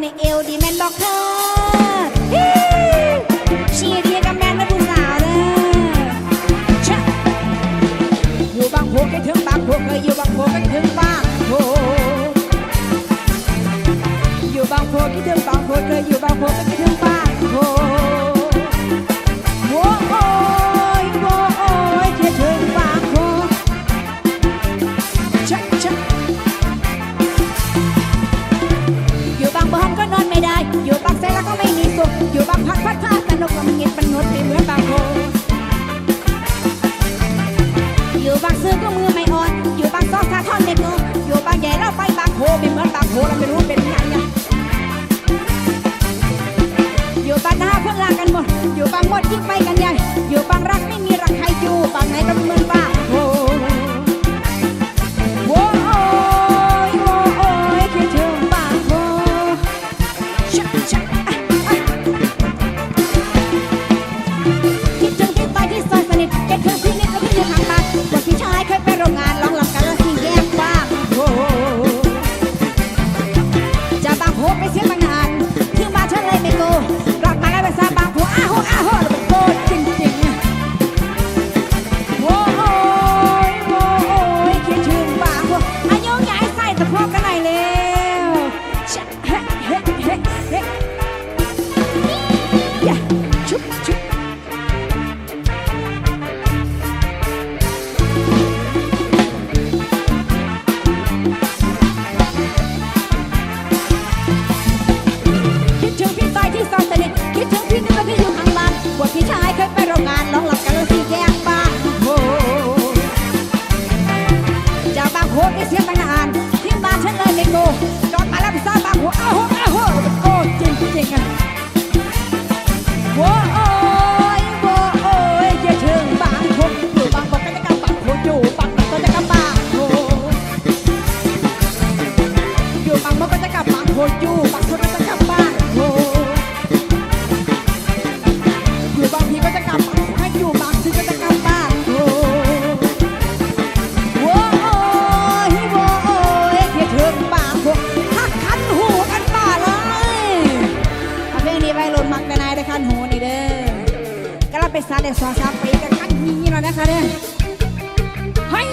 ในเอวดีแมนบอกเธอชีเรีกับแมนและผู้สาวเด้ออยู่บางโพกันถึงบางโพเคยอยู่บางโพกันถึงบางโพอยู่บางโพกันถึงบางโพเคยอยู่บางโพกัถึงบางโพ พไม่เหมือนปากโพเราไม่รู้เป็นยังไงเนี่ยอยู่ปากหน้าเพื่อนรักกันหมด อยู่ปางมดยิ่งไปกันใหญ่อยู่ปางรัก แต่คันโหูนี่เด้อกระไปซาเด้สองสามปีกับขั้นนี้แล้วนะคะเด้อเฮ้ย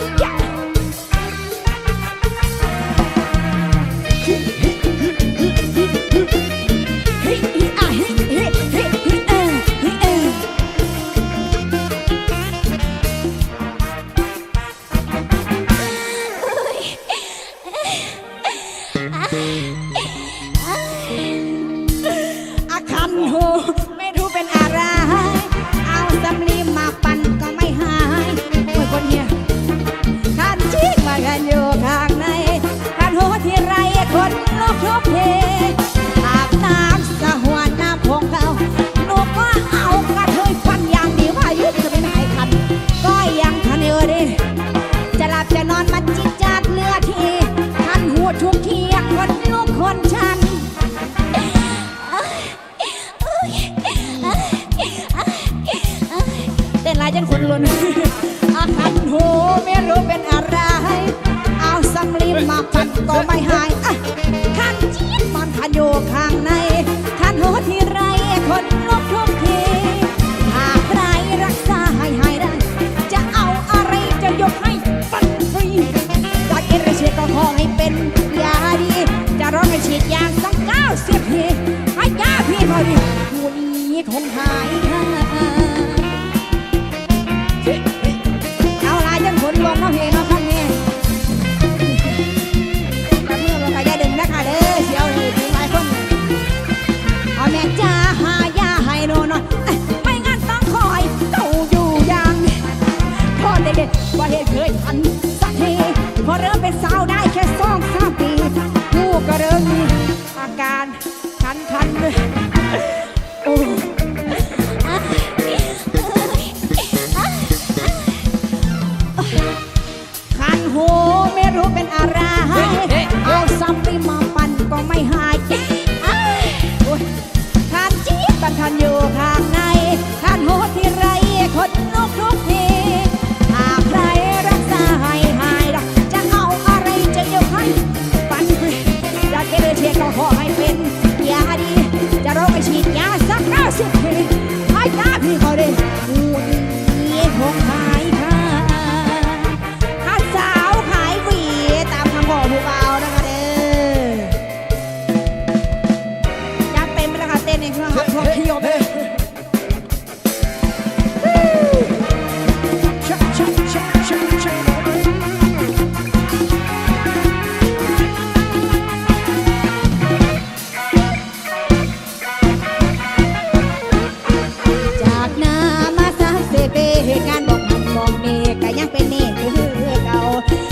เหตุงานบอกมันบอกเมก็ยังเป็นเน่คือเก่า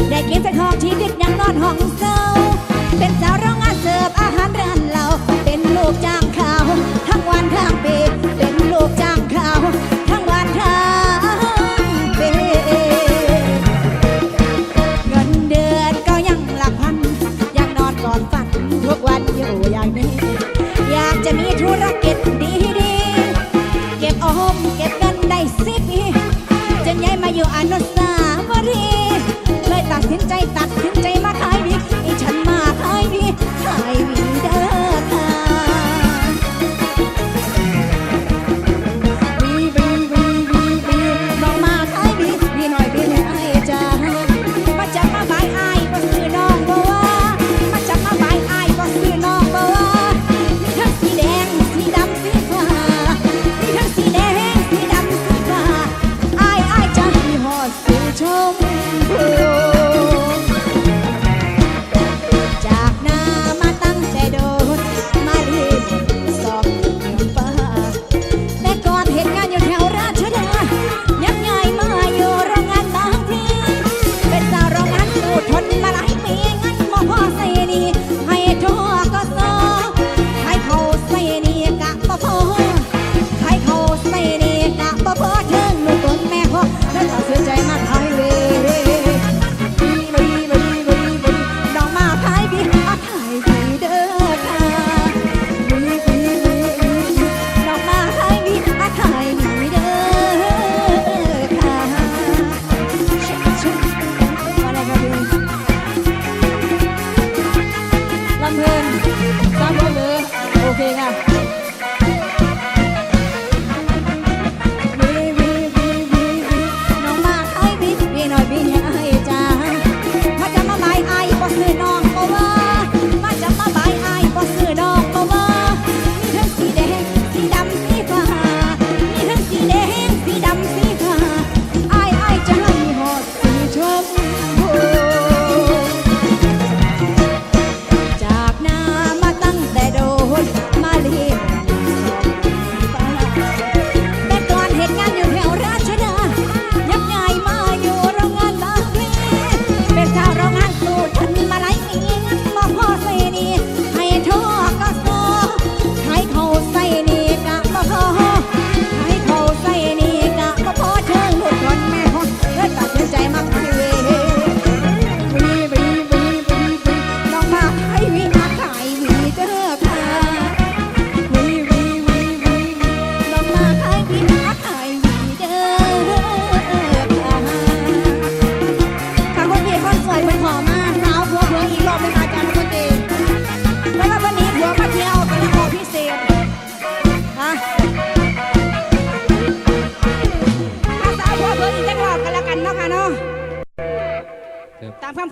ได้เก็บแต่ทองที่ดึกยังนอนห้องเศร้า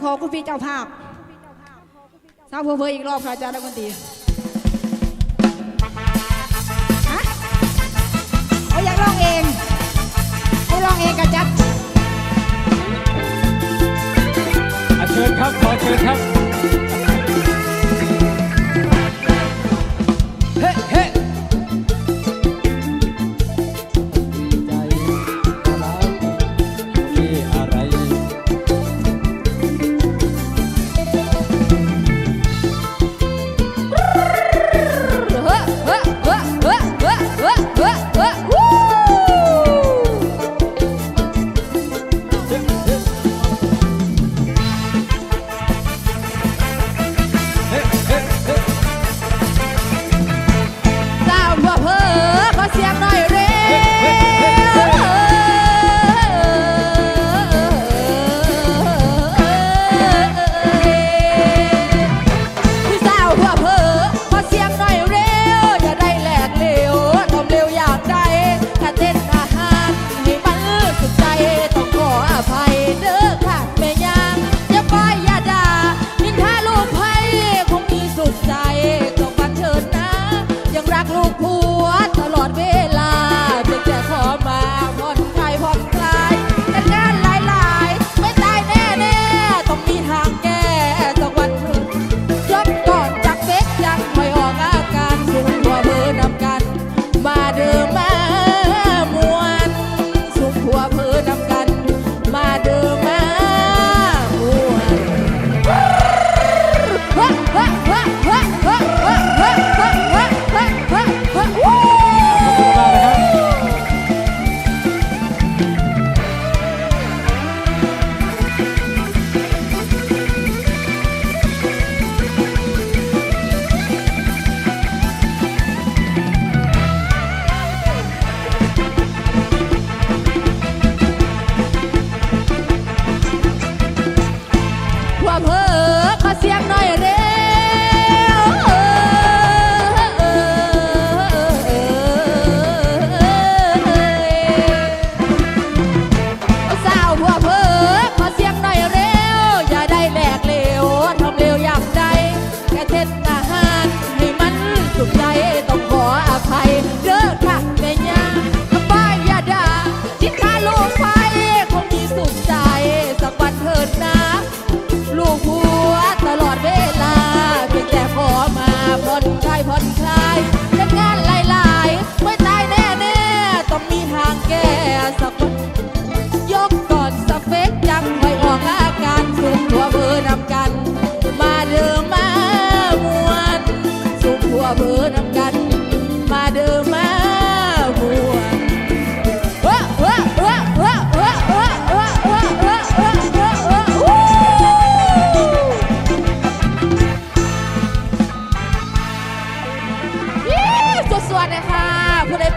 ขอคุณพี่เจ้าภาพสรางเพอเพออีกรอบค่ะอาจารย์นักันดีฮะเขาอยากร้องเองให้ร้องเองกับจัดอะเชิญครับขอเชิญครับ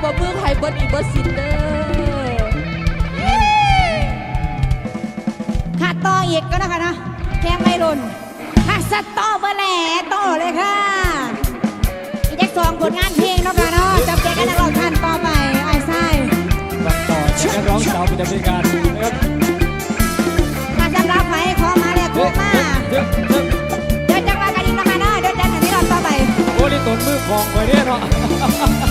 บ่มือไผบอร์ดอีบ่สินเดอร์ขาดต่ออีกก็นะคะนะแค่ไม่รุนขาดสต่อเบอร์แหล่ต่อเลยค่ะอีกสองผลงานเพลงนะคะเนาะจำเจกันตลอดทันต่อไปไอ้ไส้ต่อจักร้องสาวประจำรายการนะครับมาจำรับไว้ขอมาเลยคุณมาเดินจังหวะกันอีกนะคะเนาะเดินยจังหวะที่เราต่อไปโอ้ยตนมือของไปเนี่ยเนาะ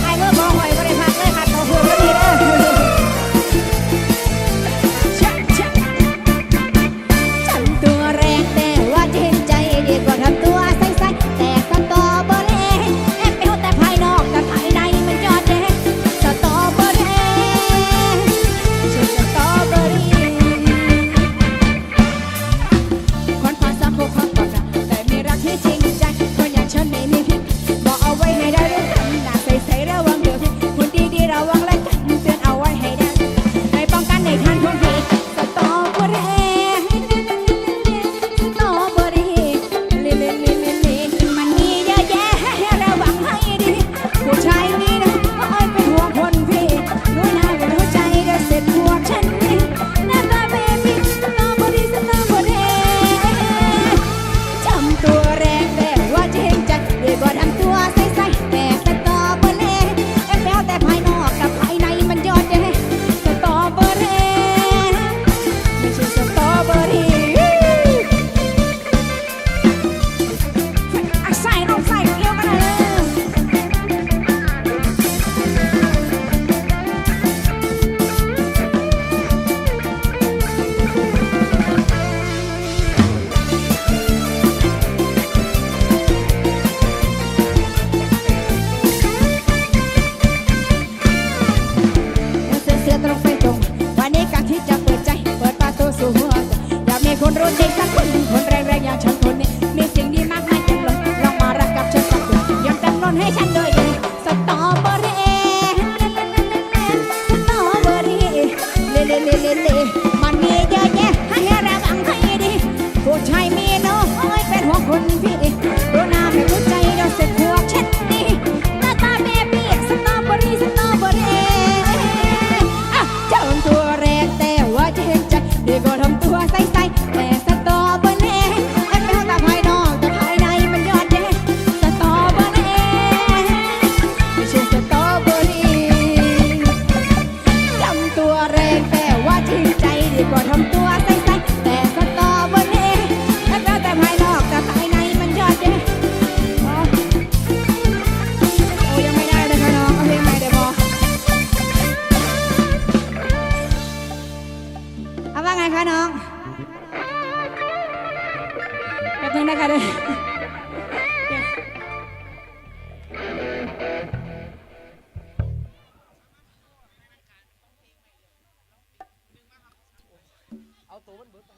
ตัมันเบิดไป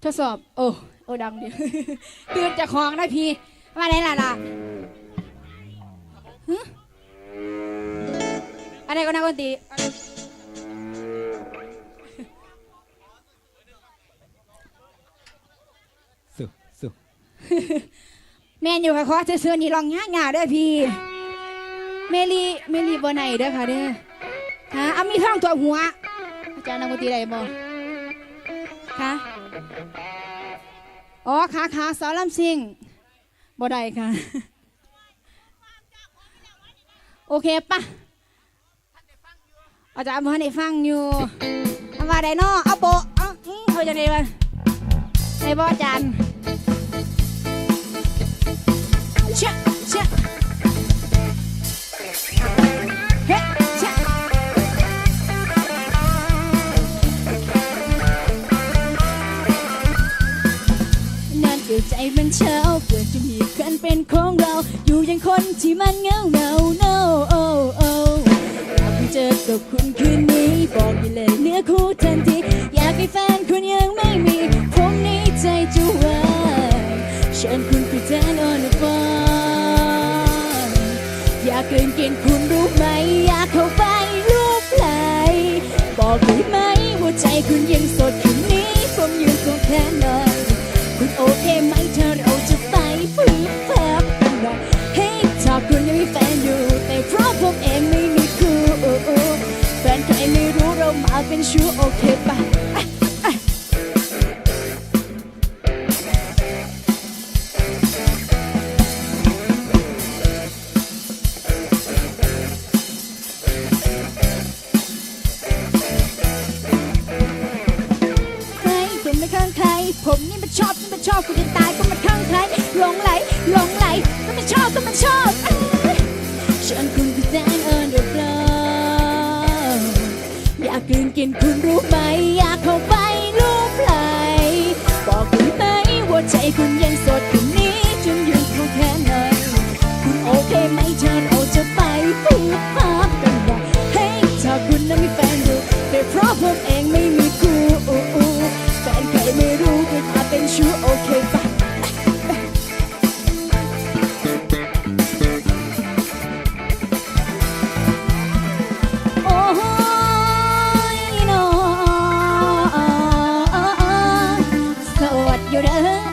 เทดสอบ โอ้ โอ้ดังเดียวตื่นจากของได้พี่มาไหนล่ะล่ะฮึอะไรก็นักดนตรีสู้สู้ แม่อยู่ค่ะขอเสื้อๆนี่ลองง่ายๆเด้อพี่เมลีเมลีบ่ไหนเด้อค่ะเด้อฮะเอามีท้องตัวหัว อาจารย์นักดนตรีไดบ่คะอ๋อขาขาสาวลำซิงบ่ไดค่ะ โอเคปะอาจารย์บ่ให้ฟังอยู่มาได้นอเอาโบเอาเขาจะได้บ่ได้บ่อาจารย์ เกิดใจมันเช้าเกิดจะมีกันเป็นของเรา อยู่อยังคนที่มันเงาเหงา no oh oh อยากไปเจอกับคุณคืนนี้ บอกไปเลยเนื้อคู่ทันที อยากให้แฟนคุณยังไม่มี ผมนี้ใจจะวายเชิญคุณไปแทน on the phone อยากเกินเกณฑ์คุณรู้ไหมอยาก เป็นชู้โอเคปะอะอะใครคุณไม่ข้างใครผมนี่มันชอบนี่มันชอบคุณจะตายก็มันข้างใครหลงไหลหลงไหล นกินคุณรู้ไหมอยากเข้าไปรูปไหลบอกคุณไหมว่าใจคุณ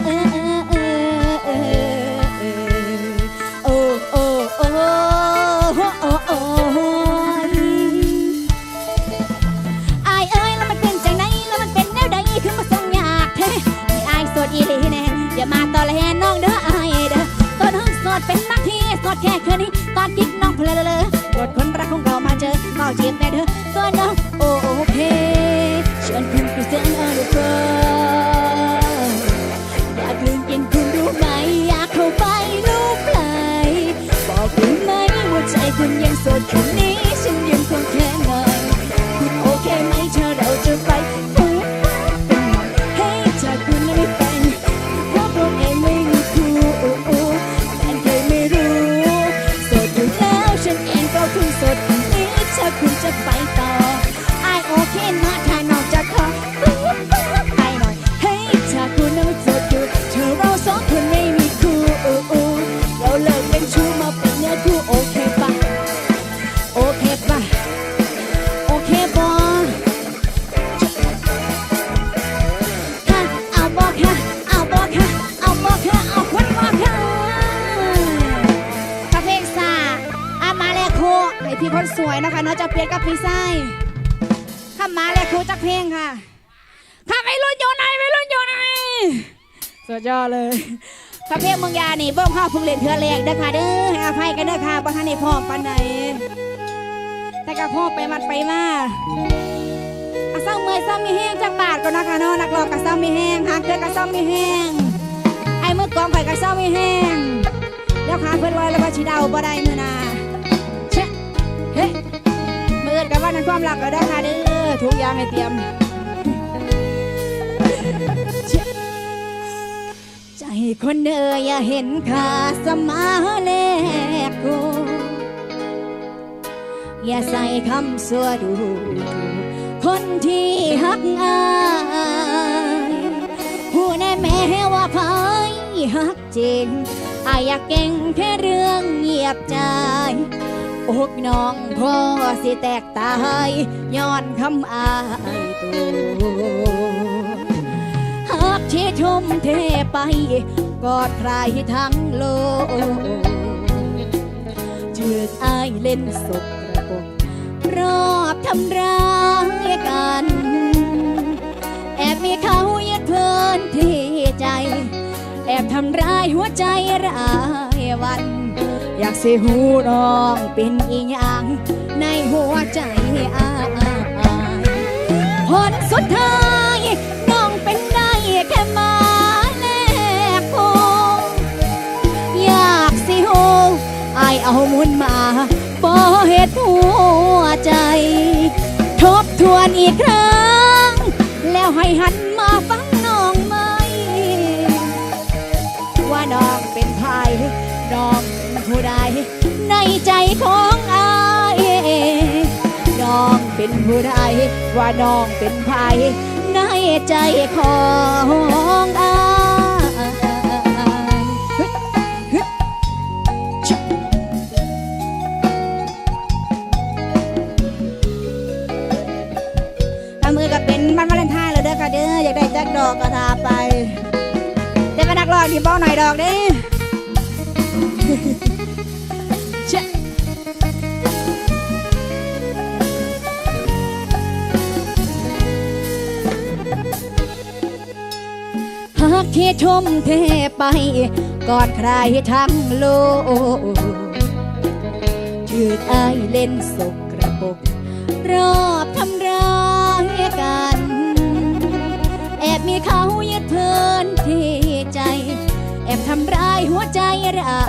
เจะไปต่อไอ เพลงเมืองยานี่บิ้มข้าพึ่งเล่นเทือแรกเด้อค่ะเด้อให้อภัยกันเด้อค่ะบ่ทันได้พร้อมปานใดแต่ก็พ่อไปมัดไปมาอาเศร้าเมื่อยเศร้ามีแห้งจากบาทก็นะคะเนาะนักร้องกับเศร้ามีแห้งหางเครื่อกับเศร้ามีแห้งไอ้มือกลองไผ่กับเศร้ามีแห้งเดี๋ยวขาเพื่อนไว้แล้วว่าชีเดาบ่ได้มือนาเชะเฮ้มืออื่นกับว่านั้นความรักก็ได้ค่ะเด้อทุกอย่างให้เตรียมเชะ ใจคนเด้ออย่าเห็นคาสมาแลกกูอย่าใส่คำสัวดู คนที่หักอายผู้แน่แม้ว่าพายหักจริงอายอยากเก่งแค่เรื่องเงียบใจอกน้องพ่อสิแตกตายย้อนคำอายตัว ที่ทุ่มเทไป กอดใครทั้งโลกจืดอายเล่นสกระปกรอบทำร้ายกัน แอบมีเขายึดเพลินที่ใจ แอบทำร้ายหัวใจรายวัน อยากเสิหูน้องเป็นอีหยังในหัวใจอายผลสุดท้าย มุนมาบ่เหตุหัวใจ ทบทวนอีกครั้ง แล้วให้หันมาฟังน้องไหม ว่าน้องเป็นใครน้องเป็นผู้ใด ในใจของอายน้องเป็นผู้ใด ว่าน้องเป็นใครในใจของอาย ด้แจ็คดอกก็ทาไป แต่ก็นักร้องที่เบ้าหน่อยดอกเด้เชะหากที่ทุ่มเทไปก่อนใครทั้งโลกถือไอายเล่นสกกระปรกรอบทำร้ายกัน มีเขายึดเพลินที่ใจ แอบทำร้ายหัวใจรา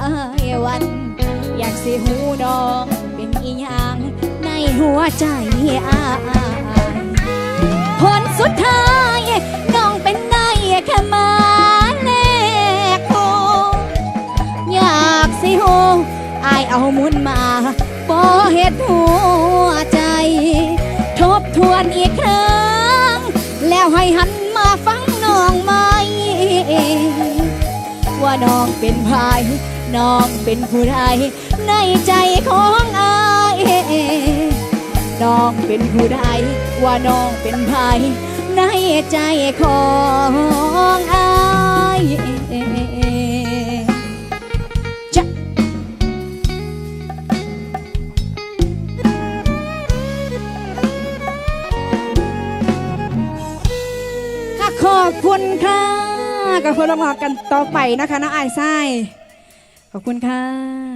ยวัน อยากสิหูน้องเป็นอีหยังในหัวใจอายผลสุดท้ายน้องเป็นได้แค่มาแลกโงอยากสิหูอายเอามุนมาบ่เหตุหัวใจ ทบทวนอีกครั้ง แล้วให้หัน น้องเป็นภาย น้องเป็นผู้ใดในใจของอายน้องเป็นผู้ใดว่าน้องเป็นภาย ในใจของอายจะค่ะขอบคุณค่ะ กับเพื่อนร่วมงกันต่อไปนะคะน้าไอ้ไส้ขอบคุณค่ะ